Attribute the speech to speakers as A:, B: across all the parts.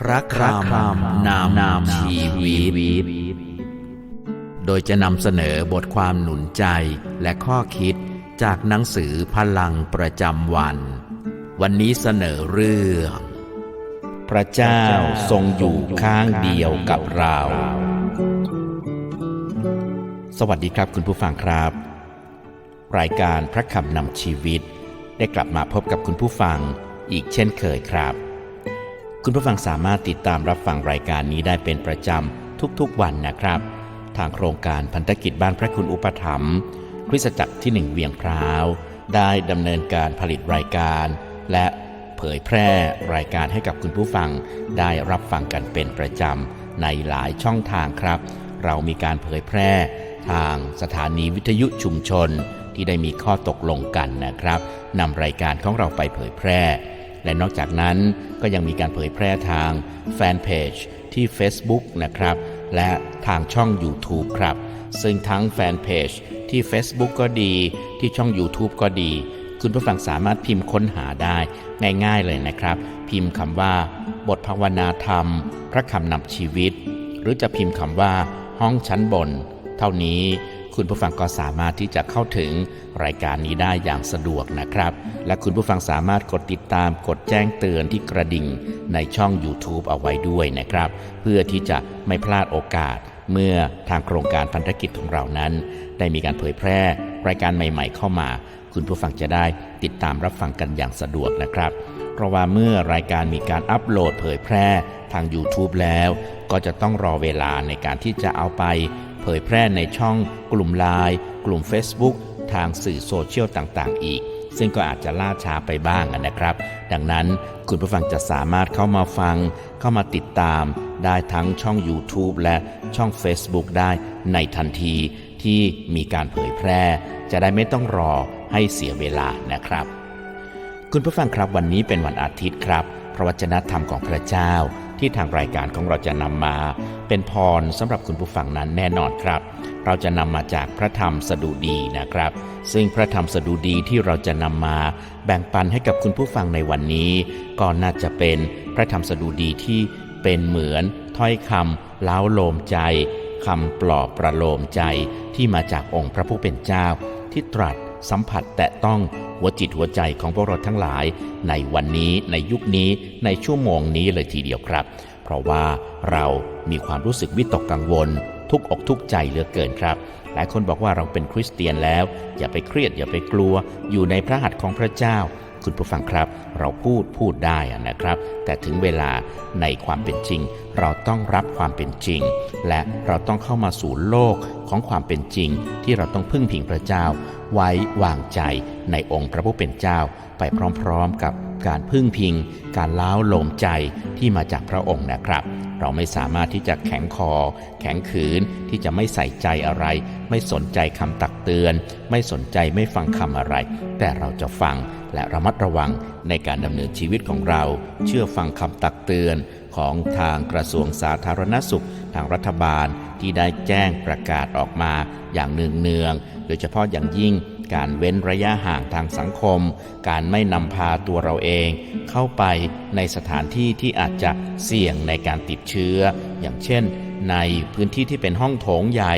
A: พระคำนามนามชีวิต โดยจะนำเสนอบทความหนุนใจและข้อคิดจากหนังสือพลังประจำวัน วันนี้เสนอเรื่อง พระเจ้าทรงอยู่ข้างเดียวกับเรา สวัสดีครับคุณผู้ฟังครับ รายการพระคำนำชีวิต ได้กลับมาพบกับคุณผู้ฟังอีกเช่นเคยครับ คุณผู้ฟังสามารถติดตามรับฟังรายการนี้ได้เป็นประจำทุกๆวันนะครับ ทางโครงการพันธกิจบ้านพระคุณอุปถัมภ์คริสตจักรที่หนึ่งเวียงพร้าว ได้ดำเนินการผลิตรายการ และเผยแพร่รายการให้กับคุณผู้ฟัง ได้รับฟังกันเป็นประจำในหลายช่องทางครับ เรามีการเผยแพร่ทางสถานีวิทยุชุมชนที่ได้มีข้อตกลงกันนะครับนำรายการของเราไปเผยแพร่ และนอกจากนั้นก็ยังมีการเผยแพร่ทางแฟนเพจที่ Facebook นะครับ และทางช่อง YouTube ครับ ซึ่งทั้งแฟนเพจที่ Facebook ก็ดี ที่ช่อง YouTube ก็ดี คุณผู้ฟังสามารถพิมพ์ค้นหาได้ง่ายๆเลยนะครับ พิมพ์คำว่า บทภาวนาธรรม พระคำนำชีวิต หรือจะพิมพ์คำว่า ห้องชั้นบน เท่านี้ คุณผู้ฟังก็สามารถที่จะเข้าถึงรายการนี้ได้อย่างสะดวกนะครับ และคุณผู้ฟังสามารถกดติดตามกดแจ้งเตือนที่กระดิ่งในช่อง YouTube เอาไว้ด้วยนะครับ เพื่อที่จะไม่พลาดโอกาสเมื่อทางโครงการพันธกิจของเรานั้น ได้มีการเผยแพร่ รายการใหม่ ๆ เข้ามา คุณผู้ฟังจะได้ติดตามรับฟังกันอย่างสะดวกนะครับ เพราะว่าเมื่อรายการมีการอัปโหลดเผยแพร่ทาง YouTube แล้ว ก็จะต้องรอเวลาในการที่จะเอาไป เผยแพร่ในช่องกลุ่มไลน์กลุ่ม Facebook ทางสื่อโซเชียลต่างๆ อีก ซึ่งก็อาจจะล่าช้าไปบ้างนะครับ ดังนั้นคุณผู้ฟังจะสามารถเข้ามาฟัง เข้ามาติดตาม ได้ทั้งช่อง YouTube และช่อง Facebook ได้ในทันทีที่มีการเผยแพร่ จะได้ไม่ต้องรอให้เสียเวลานะครับ คุณผู้ฟังครับวันนี้เป็นวันอาทิตย์ครับ พระวจนะธรรมของพระเจ้า ที่ทางรายการของเราจะนำมาเป็นพรสำหรับคุณผู้ฟังนั้นแน่นอนครับ เราจะนำมาจากพระธรรมสดุดีนะครับ ซึ่งพระธรรมสดุดีที่เราจะนำมาแบ่งปันให้กับคุณผู้ฟังในวันนี้ ก็น่าจะเป็นพระธรรมสดุดีที่เป็นเหมือนถ้อยคำล้าวโลมใจคำปลอบประโลมใจที่มาจากองค์พระผู้เป็นเจ้า ที่ตรัสสัมผัสแตะต้อง หัวจิตหัวใจของพวกเราทั้งหลาย ในวันนี้ในยุคนี้ในชั่วโมงนี้เลยทีเดียวครับ เพราะว่าเรามีความรู้สึกวิตกกังวล ทุกอกทุกใจเหลือเกินครับ หลายคนบอกว่าเราเป็นคริสเตียนแล้ว อย่าไปเครียดอย่าไปกลัว อยู่ในพระหัตถ์ของพระเจ้าคุณผู้ฟังครับ เราพูดพูดได้นะครับ แต่ถึงเวลาในความเป็นจริง เราต้องรับความเป็นจริง และเราต้องเข้ามาสู่โลกของความเป็นจริง ที่เราต้องพึ่งพิงพระเจ้า ไว้วางใจในองค์พระผู้เป็นเจ้าไปพร้อมๆกับการพึ่งพิง การล้าวโลมใจที่มาจากพระองค์นะครับ เราไม่สามารถที่จะแข็งคอ แข็งขืนที่จะไม่ใส่ใจอะไร ไม่สนใจคำตักเตือน ไม่สนใจไม่ฟังคำอะไร แต่เราจะฟังและระมัดระวังในการดำเนินชีวิตของเรา เชื่อฟังคำตักเตือนของทางกระทรวงสาธารณสุข ทางรัฐบาล ที่ได้แจ้งประกาศออกมาอย่างเนืองๆโดยเฉพาะอย่างยิ่งการเว้นระยะห่างทางสังคม การไม่นำพาตัวเราเอง เข้าไปในสถานที่ที่อาจจะเสี่ยงในการติดเชื้อ อย่างเช่น ในพื้นที่ที่เป็นห้องโถงใหญ่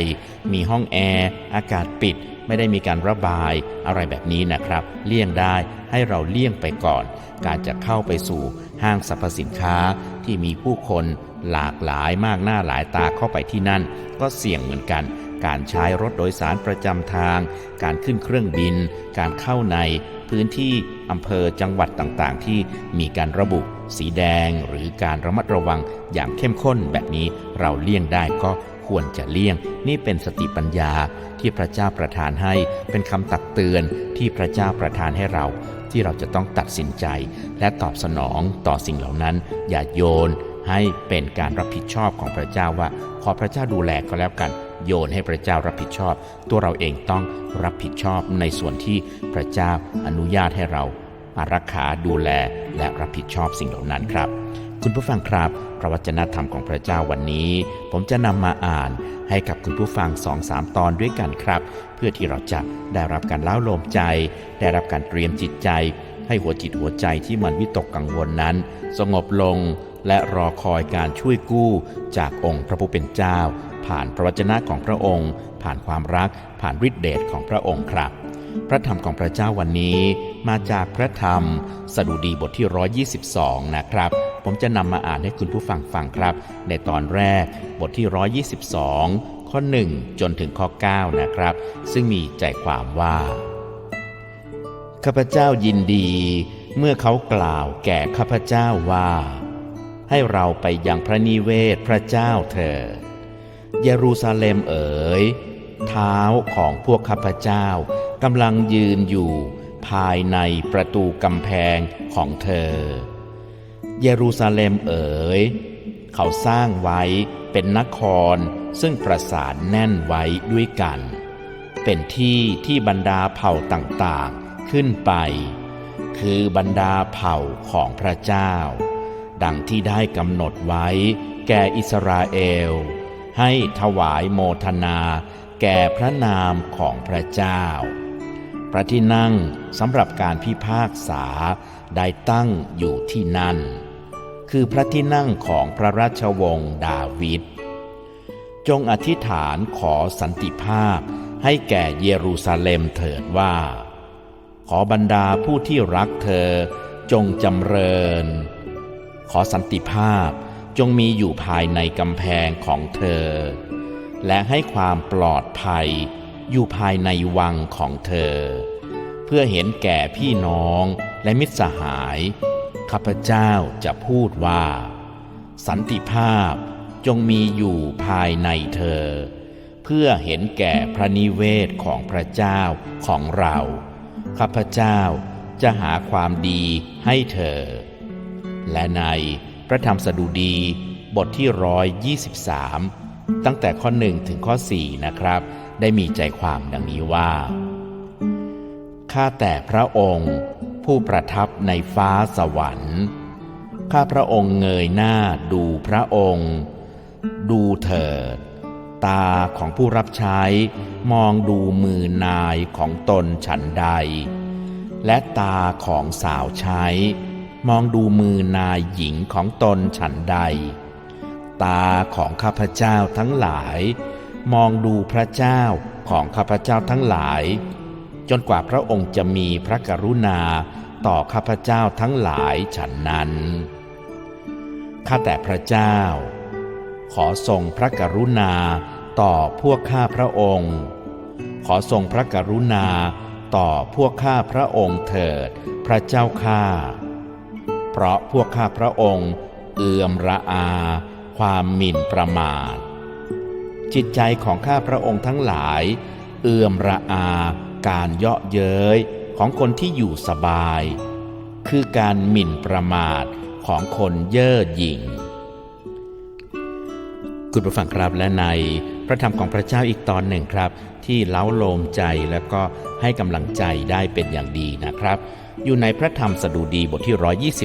A: มีห้องแอร์อากาศปิด ไม่ได้มีการระบายอะไรแบบนี้นะครับ เลี่ยงได้ให้เราเลี่ยงไปก่อน การจะเข้าไปสู่ห้างสรรพสินค้าที่มีผู้คน หลากหลายมากหน้าหลายตาเข้าไปที่นั่น ก็เสี่ยงเหมือนกัน การใช้รถโดยสารประจำทาง การขึ้นเครื่องบิน การเข้าในพื้นที่อำเภอจังหวัดต่างๆ ที่มีการระบุสีแดงหรือการระมัดระวังอย่างเข้มข้นแบบนี้เราเลี่ยงได้ก็ควรจะเลี่ยง นี่เป็นสติปัญญาที่พระเจ้าประทานให้เป็นคำตักเตือนที่พระเจ้าประทานให้เรา ที่เราจะต้องตัดสินใจ และตอบสนองต่อสิ่งเหล่านั้น อย่าโยน ให้เป็นการรับผิดชอบของพระเจ้าว่า ขอพระเจ้าดูแลก็แล้วกัน โยนให้พระเจ้ารับผิดชอบ ตัวเราเองต้องรับผิดชอบในส่วนที่พระเจ้าอนุญาตให้เราอารักขาดูแลและรับผิดชอบสิ่งเหล่านั้นครับ คุณผู้ฟังครับ พระวจนะธรรมของพระเจ้าวันนี้ ผมจะนำมาอ่านให้กับคุณผู้ฟังสองสามตอนด้วยกันครับ เพื่อที่เราจะได้รับการเล้าโลมใจ ได้รับการเตรียมจิตใจ ให้หัวจิตหัวใจที่มันวิตกกังวลนั้น สงบลง และรอคอยการช่วยกู้จากองค์พระผู้เป็นเจ้า ผ่านพระวจนะของพระองค์ ผ่านความรัก ผ่านฤทธิเดชของพระองค์ครับ พระธรรมของพระเจ้าวันนี้มาจากพระธรรม สดุดีบทที่ 122 นะครับ ผมจะนำมาอ่านให้คุณผู้ฟังฟังครับ ในตอนแรกบทที่ 122 ข้อ 1 จนถึงข้อ 9 นะครับ ซึ่งมีใจความว่าข้าพเจ้ายินดี เมื่อเขากล่าวแก่ข้าพเจ้าว่า ให้เราไปยังพระนิเวศพระเจ้าเถิดเยรูซาเล็มเอ๋ย เท้าของพวกข้าพเจ้ากำลังยืนอยู่ภายในประตูกำแพงของเธอ เยรูซาเล็มเอ๋ย เขาสร้างไว้เป็นนครซึ่งประสานแน่นไว้ด้วยกัน เป็นที่ที่บรรดาเผ่าต่างๆขึ้นไป คือบรรดาเผ่าของพระเจ้า ดังที่ได้กำหนดไว้ แก่อิสราเอล ให้ถวายโมทนา แก่พระนามของพระเจ้า พระที่นั่งสำหรับการพิพากษาได้ตั้งอยู่ที่นั่น คือพระที่นั่งของพระราชวงศ์ดาวิดจงอธิษฐานขอสันติภาพให้แก่เยรูซาเล็มเถิดว่า ขอบรรดาผู้ที่รักเธอจงจำเริญ ขอสันติภาพจงมีอยู่ภายในกำแพงของเธอ และให้ความปลอดภัยอยู่ภายในวังของเธอ เพื่อเห็นแก่พี่น้องและมิตรสหาย ข้าพเจ้าจะพูดว่า สันติภาพจงมีอยู่ภายในเธอ เพื่อเห็นแก่พระนิเวศของพระเจ้าของเรา ข้าพเจ้าจะหาความดีให้เธอ และในพระธรรมสดุดีบทที่ร้อยยี่สิบสามตั้งแต่ข้อหนึ่งถึงข้อสี่นะครับ ได้มีใจความดังนี้ว่าข้าแต่พระองค์ ผู้ประทับในฟ้าสวรรค์ข้าพระองค์เงยหน้าดูพระองค์ ดูเถิด ตาของผู้รับใช้ มองดูมือนายของตนฉันใด และตาของสาวใช้ มองดูมือนายหญิงของตนฉันใด ตาของข้าพเจ้าทั้งหลาย มองดูพระเจ้าของข้าพเจ้าทั้งหลาย จนกว่าพระองค์จะมีพระกรุณาต่อข้าพเจ้าทั้งหลายฉันนั้น ข้าแต่พระเจ้า ขอทรงพระกรุณาต่อพวกข้าพระองค์ ขอทรงพระกรุณาต่อพวกข้าพระองค์เถิดพระเจ้าข้า เพราะพวกข้าพระองค์เอื่อมระอา ความหมิ่นประมาท จิตใจของข้าพระองค์ทั้งหลาย เอื่อมระอาการเยาะเย้ยของคนที่อยู่สบาย คือการหมิ่นประมาทของคนเย่อหยิ่ง คุณผู้ฟังครับและในพระธรรมของพระเจ้าอีกตอนหนึ่งครับ ที่เล้าโลมใจแล้วก็ให้กำลังใจได้เป็นอย่างดีนะครับ อยู่ในพระธรรมสดุดีบทที่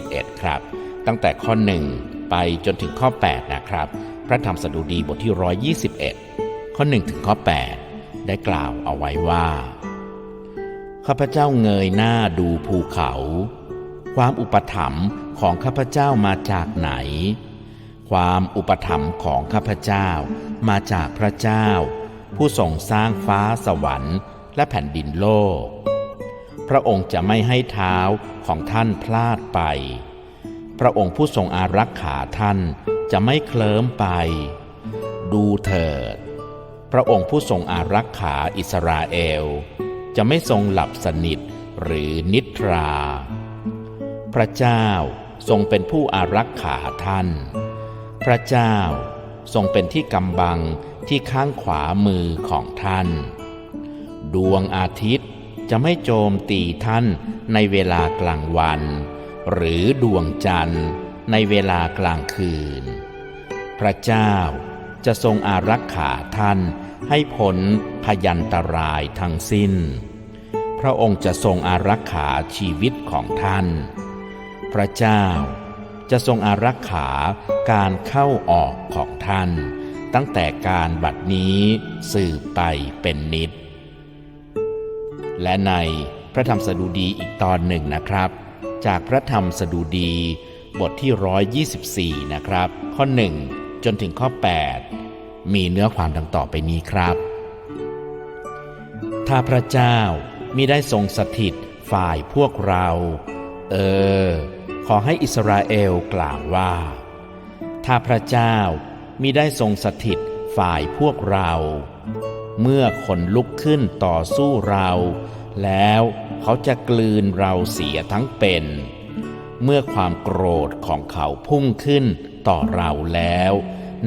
A: 121 ครับ ตั้งแต่ข้อ 1 ไปจนถึงข้อ 8 นะครับ พระธรรมสดุดีบทที่ 121 ข้อ 1 ถึงข้อ 8 ได้กล่าวเอาไว้ว่า ข้าพเจ้าเงยหน้าดูภูเขา ความอุปถัมภ์ของข้าพเจ้ามาจากไหน ความอุปถัมภ์ของข้าพเจ้ามาจากพระเจ้า ผู้ทรงสร้างฟ้าสวรรค์และแผ่นดินโลก ระองค์จะไม่ให้เท้าของท่านพลาดไป พระองค์ผู้ทรงอารักขาท่านจะไม่เคลิ้มไป ดูเถิด พระองค์ผู้ทรงอารักขาอิสราเอล จะไม่ทรงหลับสนิทหรือนิทรา พระเจ้าทรงเป็นผู้อารักขาท่าน พระเจ้าทรงเป็นที่กำบังที่ข้างขวามือของท่าน ดวงอาทิตย์ จะไม่โจมตีท่านในเวลากลางวัน หรือดวงจันทร์ในเวลากลางคืน พระเจ้าจะทรงอารักขาท่านให้พ้นพยันตรายทั้งสิ้น พระองค์จะทรงอารักขาชีวิตของท่าน พระเจ้าจะทรงอารักขาการเข้าออกของท่าน ตั้งแต่การบัดนี้สืบไปเป็นนิด และในพระธรรมสดุดีอีกตอนหนึ่งนะครับ จากพระธรรมสดุดีบทที่ 124 นะครับ ข้อ 1 จนถึงข้อ 8 มีเนื้อความดังต่อไปนี้ครับ ถ้าพระเจ้ามิได้ทรงสถิตฝ่ายพวกเรา เออ ขอให้อิสราเอลกล่าวว่า ถ้าพระเจ้ามิได้ทรงสถิตฝ่ายพวกเรา เมื่อคนลุกขึ้นต่อสู้เรา แล้วเขาจะกลืนเราเสียทั้งเป็น เมื่อความโกรธของเขาพุ่งขึ้นต่อเราแล้ว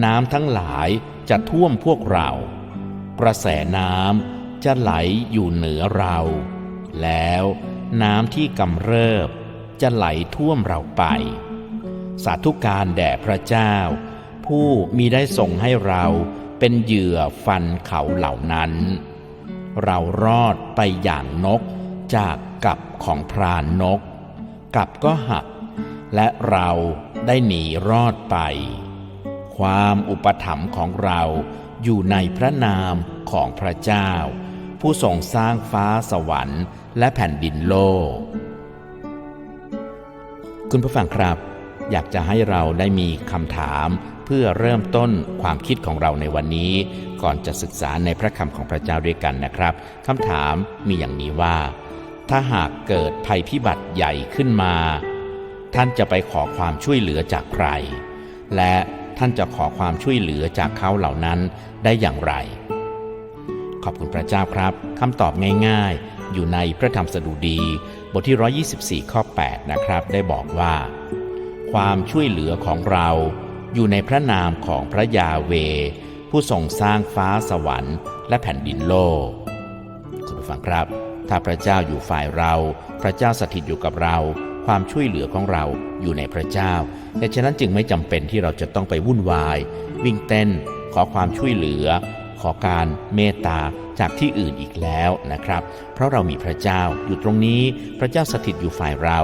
A: น้ำทั้งหลายจะท่วมพวกเรา กระแสน้ำจะไหลอยู่เหนือเรา แล้วน้ำที่กำเริบจะไหลท่วมเราไป สาธุการแด่พระเจ้า ผู้มีได้ส่งให้เรา เป็นเหยื่อฟันเขาเหล่านั้น เรารอดไปอย่างนกจากกับของพรานนก กับก็หัก และเราได้หนีรอดไป ความอุปถัมภ์ของเราอยู่ในพระนามของพระเจ้า ผู้ทรงสร้างฟ้าสวรรค์ และแผ่นดินโลก คุณผู้ฟังครับ อยากจะให้เราได้มีคำถาม เพื่อเริ่มต้นความคิดของเราในวันนี้ ก่อนจะศึกษาในพระคำของพระเจ้าด้วยกันนะครับคำถามมีอย่างนี้ว่า ถ้าหากเกิดภัยพิบัติใหญ่ขึ้นมา ท่านจะไปขอความช่วยเหลือจากใคร และท่านจะขอความช่วยเหลือจากเขาเหล่านั้นได้อย่างไร ขอบคุณพระเจ้าครับคำตอบง่ายๆ อยู่ในพระธรรมสดุดี บทที่ 124 ข้อ 8 นะครับ ได้บอกว่า ความช่วยเหลือของเรา อยู่ในพระนามของพระยาเว ผู้ทรงสร้างฟ้าสวรรค์และแผ่นดินโลกคุณผู้ฟังครับ ถ้าพระเจ้าอยู่ฝ่ายเรา พระเจ้าสถิตอยู่กับเรา ความช่วยเหลือของเราอยู่ในพระเจ้าแต่ฉะนั้นจึงไม่จำเป็นที่เราจะต้องไปวุ่นวาย วิ่งเต้น ขอความช่วยเหลือ ขอการเมตตาจากที่อื่นอีกแล้วนะครับ เพราะเรามีพระเจ้าอยู่ตรงนี้ พระเจ้าสถิตอยู่ฝ่ายเรา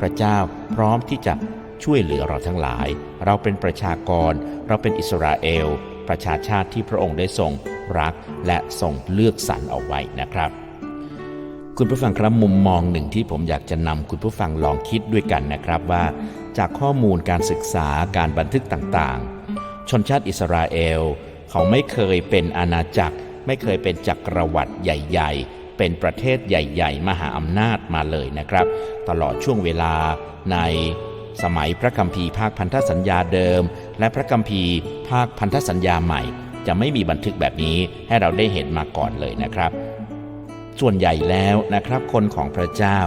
A: พระเจ้าพร้อมที่จะ ช่วยเหลือเราทั้งหลาย เราเป็นประชากร เราเป็นอิสราเอล ประชาชาติที่พระองค์ได้ทรงรักและทรงเลือกสรรเอาไว้นะครับ คุณผู้ฟังครับมุมมองหนึ่งที่ผมอยากจะนำคุณผู้ฟังลองคิดด้วยกันนะครับว่า จากข้อมูลการศึกษาการบันทึกต่างๆ ชนชาติอิสราเอล เขาไม่เคยเป็นอาณาจักร ไม่เคยเป็นจักรวรรดิใหญ่ ๆเป็นประเทศใหญ่ ๆ มหาอำนาจมาเลยนะครับ ตลอดช่วงเวลาใน สมัยพระคัมภีร์ภาคพันธสัญญาเดิม และพระคัมภีร์ภาคพันธสัญญาใหม่ จะไม่มีบันทึกแบบนี้ให้เราได้เห็นมาก่อนเลยนะครับ ส่วนใหญ่แล้วนะครับคนของพระเจ้า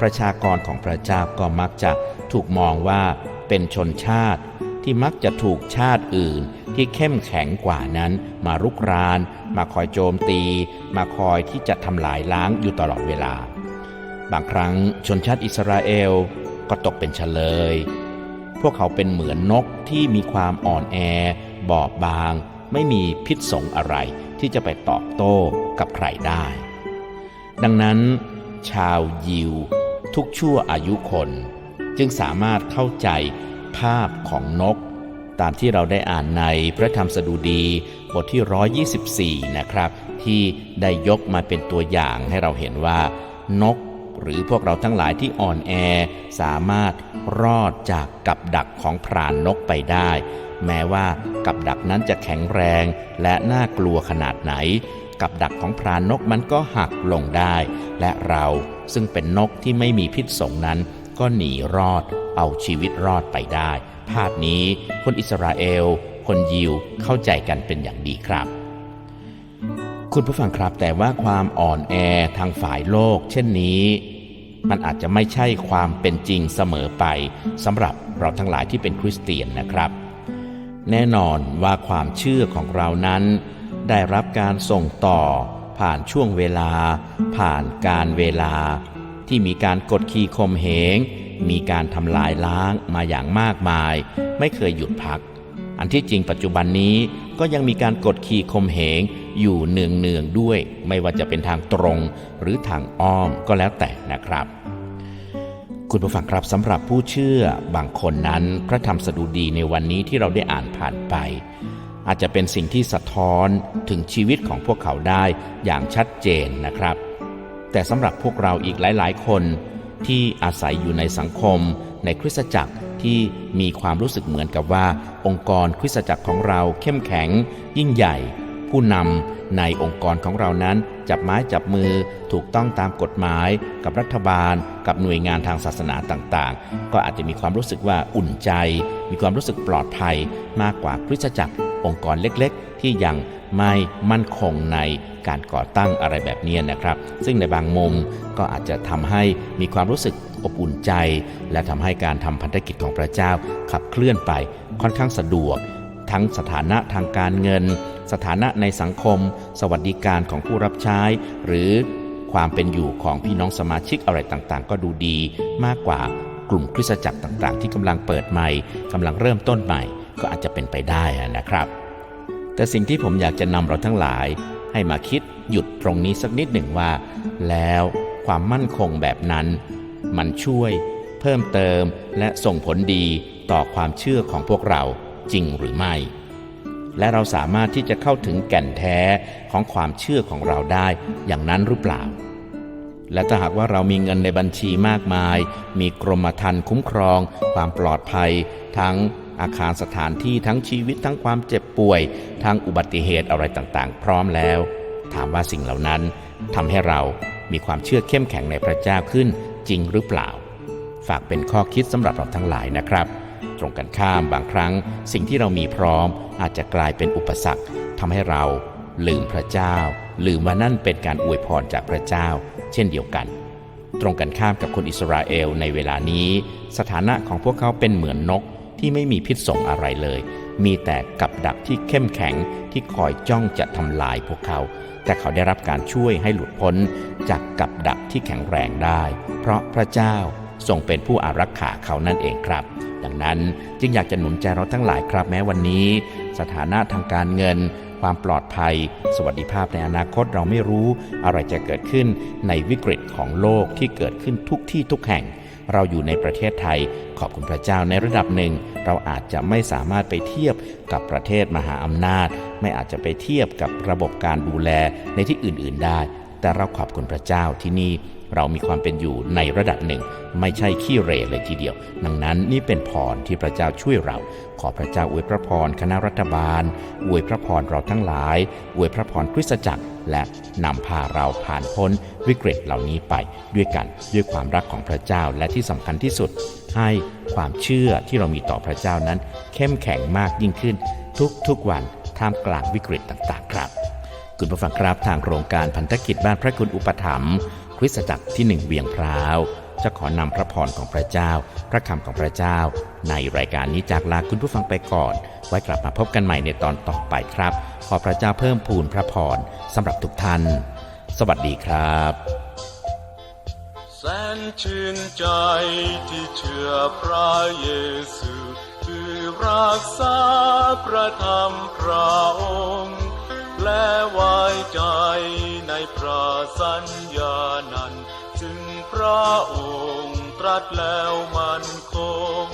A: ประชากรของพระเจ้าก็มักจะถูกมองว่าเป็นชนชาติ ที่มักจะถูกชาติอื่น ที่เข้มแข็งกว่านั้นมารุกราน มาคอยโจมตี มาคอยที่จะทำลายล้างอยู่ตลอดเวลา บางครั้งชนชาติอิสราเอล ก็ตกเป็นเฉลย พวกเขาเป็นเหมือนนกที่มีความอ่อนแอ บอบบาง ไม่มีพิษสงอะไรที่จะไปตอบโต้กับใครได้ ดังนั้น ชาวยิว ทุกชั่วอายุคน จึงสามารถเข้าใจภาพของนก ตามที่เราได้อ่านในพระธรรมสดุดีบทที่ 124 นะครับ ที่ได้ยกมาเป็นตัวอย่างให้เราเห็นว่านก หรือพวกเราทั้งหลายที่อ่อนแอ สามารถรอดจากกับดักของพรานนกไปได้ แม้ว่ากับดักนั้นจะแข็งแรงและน่ากลัวขนาดไหน กับดักของพรานนกมันก็หักลงได้ และเราซึ่งเป็นนกที่ไม่มีพิษสงนั้น ก็หนีรอด เอาชีวิตรอดไปได้ ภาพนี้คนอิสราเอล คนยิวเข้าใจกันเป็นอย่างดีครับคุณผู้ฟังครับแต่ว่าความอ่อนแอทางฝ่ายโลก เช่นนี้ มันอาจจะไม่ใช่ความเป็นจริงเสมอไปสำหรับเราทั้งหลายที่เป็นคริสเตียนนะครับ แน่นอนว่าความเชื่อของเรานั้น ได้รับการส่งต่อ ผ่านช่วงเวลา ผ่านการเวลา ที่มีการกดขี่ข่มเหง มีการทำลายล้างมาอย่างมากมาย ไม่เคยหยุดพัก อันที่จริงปัจจุบันนี้ก็ยังมีการกดขี่ข่มเหง อยู่เนืองเนืองๆด้วย ไม่ว่าจะเป็นทางตรงหรือทางอ้อมก็แล้วแต่นะครับ คุณผู้ฟังครับสำหรับผู้เชื่อบางคนนั้น พระธรรมสดุดีในวันนี้ที่เราได้อ่านผ่านไป อาจจะเป็นสิ่งที่สะท้อนถึงชีวิตของพวกเขาได้อย่างชัดเจนนะครับ แต่สำหรับพวกเราอีกหลาย ๆ คนที่อาศัยอยู่ในสังคม ในคริสตจักรที่มีความรู้สึกเหมือนกับว่า องค์กรคริสตจักรของเราเข้มแข็ง ยิ่งใหญ่ ผู้นำในองค์กรของเรานั้น จับไม้จับมือถูกต้องตามกฎหมาย กับรัฐบาล กับหน่วยงานทางศาสนาต่างๆ ก็อาจจะมีความรู้สึกว่าอุ่นใจ มีความรู้สึกปลอดภัย มากกว่าคริสตจักร องค์กรเล็กๆ ที่ยังไม่มั่นคงในการก่อตั้งอะไรแบบนี้นะครับ ซึ่งในบางมุมก็อาจจะทำให้มีความรู้สึกอบอุ่นใจ และทำให้การทำพันธกิจของพระเจ้าขับเคลื่อนไปค่อนข้างสะดวก ทั้งสถานะทางการเงิน สถานะในสังคม สวัสดิการของผู้รับใช้ หรือความเป็นอยู่ของพี่น้องสมาชิกอะไรต่างๆ ก็ดูดีมากกว่ากลุ่มคริสตจักรต่างๆ ที่กำลังเปิดใหม่กำลังเริ่มต้นใหม่ ก็อาจจะเป็นไปได้นะครับ แต่สิ่งที่ผมอยากจะนำเราทั้งหลาย ให้มาคิดหยุดตรงนี้สักนิดหนึ่งว่า แล้วความมั่นคงแบบนั้น มันช่วย เพิ่มเติมและส่งผลดีต่อความเชื่อของพวกเรา จริงหรือไม่ และเราสามารถที่จะเข้าถึงแก่นแท้ของความเชื่อของเราได้อย่างนั้นหรือเปล่า และถ้าหากว่าเรามีเงินในบัญชีมากมาย มีกรมธรรม์คุ้มครอง ความปลอดภัย ทั้งอาคารสถานที่ทั้งชีวิตทั้งความเจ็บป่วย ทั้งอุบัติเหตุอะไรต่างๆ พร้อมแล้ว ถามว่าสิ่งเหล่านั้นทำให้เรามีความเชื่อเข้มแข็งในพระเจ้าขึ้นจริงหรือเปล่า ฝากเป็นข้อคิดสำหรับเราทั้งหลายนะครับ ตรงกันข้ามบางครั้ง สิ่งที่เรามีพร้อมอาจจะกลายเป็นอุปสรรคทำให้เราลืมพระเจ้า ลืมว่านั่นเป็นการอวยพรจากพระเจ้า เช่นเดียวกัน ตรงกันข้ามกับคนอิสราเอลในเวลานี้ สถานะของพวกเขาเป็นเหมือนนกที่ไม่มีพิษสงอะไรเลย มีแต่กับดักที่เข้มแข็งที่คอยจ้องจะทำลายพวกเขา แต่เขาได้รับการช่วยให้หลุดพ้นจากกับดักที่แข็งแรงได้ เพราะพระเจ้าทรงเป็นผู้อารักขาเขานั่นเองครับ ดังนั้นจึงอยากจะหนุนใจเราทั้งหลายครับแม้วันนี้ สถานะทางการเงิน ความปลอดภัย สวัสดิภาพในอนาคตเราไม่รู้ อะไรจะเกิดขึ้นในวิกฤตของโลกที่เกิดขึ้นทุกที่ทุกแห่ง เราอยู่ในประเทศไทย ขอบคุณพระเจ้าในระดับหนึ่ง เราอาจจะไม่สามารถไปเทียบกับประเทศมหาอำนาจ ไม่อาจจะไปเทียบกับระบบการดูแลในที่อื่น ๆ ได้ แต่เราขอบคุณพระเจ้าที่นี่ เรามีความเป็นอยู่ในระดับหนึ่ง ไม่ใช่ขี้เร่เลยทีเดียว ดังนั้นนี่เป็นพรที่พระเจ้าช่วยเรา ขอพระเจ้าอวยพระพรคณะรัฐบาล อวยพระพรเราทั้งหลาย อวยพระพรคริสตจักร และนำพาเราผ่านพ้นวิกฤตเหล่านี้ไปด้วยกันด้วยความรักของพระเจ้าและที่สำคัญที่สุด ให้ความเชื่อที่เรามีต่อพระเจ้านั้น เข้มแข็งมากยิ่งขึ้น ทุกๆวันท่ามกลางวิกฤตต่างๆ ครับ คุณผู้ฟังครับทางโครงการพันธกิจบ้านพระคุณอุปถัมภ์ คริสตจักรที่หนึ่งเวียงพร้าวจะขอนำพระพรของพระเจ้า พระคำของพระเจ้า ในรายการนี้จากลาคุณผู้ฟังไปก่อน ไว้กลับมาพบกันใหม่ในตอนต่อไปครับ ขอพระเจ้าเพิ่มพูนพระพรสำหรับทุกท่าน สวัสดีครับ
B: แสนชื่นใจที่เชื่อพระเยซูคือรักษากระทำพระองค์ และไว้ใจในพระสัญญานั้นจึงพระองค์ตรัสแล้วมันคง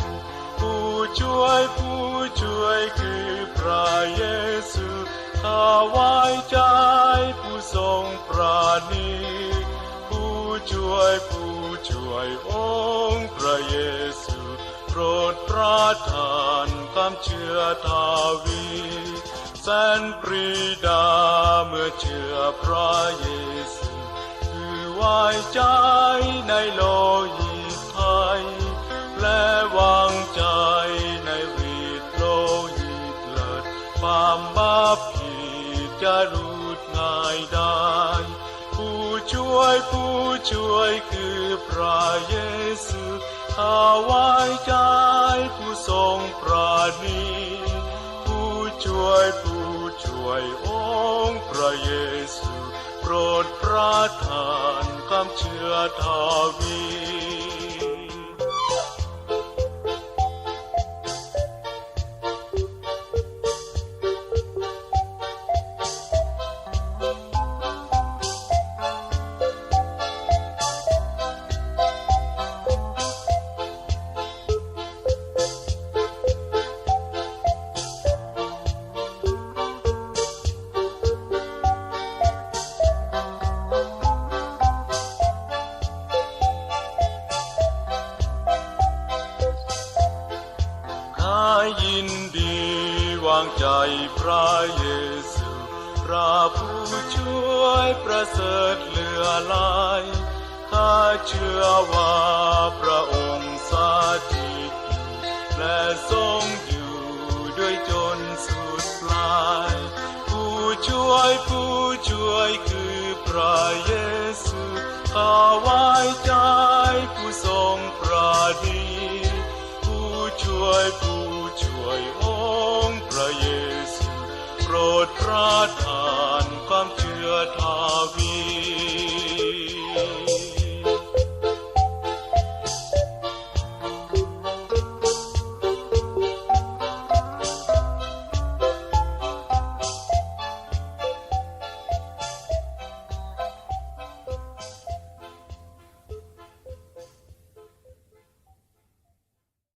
B: ผู้ช่วยผู้ช่วยคือพระเยซูถ้าไว้ใจผู้ทรงปราณีผู้ช่วยผู้ช่วยองค์พระเยซูโปรดประทานความเชื่อทาวี สนปรีดาเมื่อเชื่อพระเยซูคือไว้ใจในโลหิตไทย และวางใจในฤทธิ์โลหิตเลิศความบาปผิดจะรูดง่ายได้ ผู้ช่วยผู้ช่วยคือพระเยซูถ้าไว้ใจผู้ทรงปราณีผู้ช่วยผู้ ช่วยองค์พระเยซู โปรดประทานความเชื่อทาวี ยคือพระเยซูข้าไว้ใจผู้ทรงพระดี ผู้ช่วยผู้ช่วยองค์พระเยซู โปรดประทานความเชื่อทา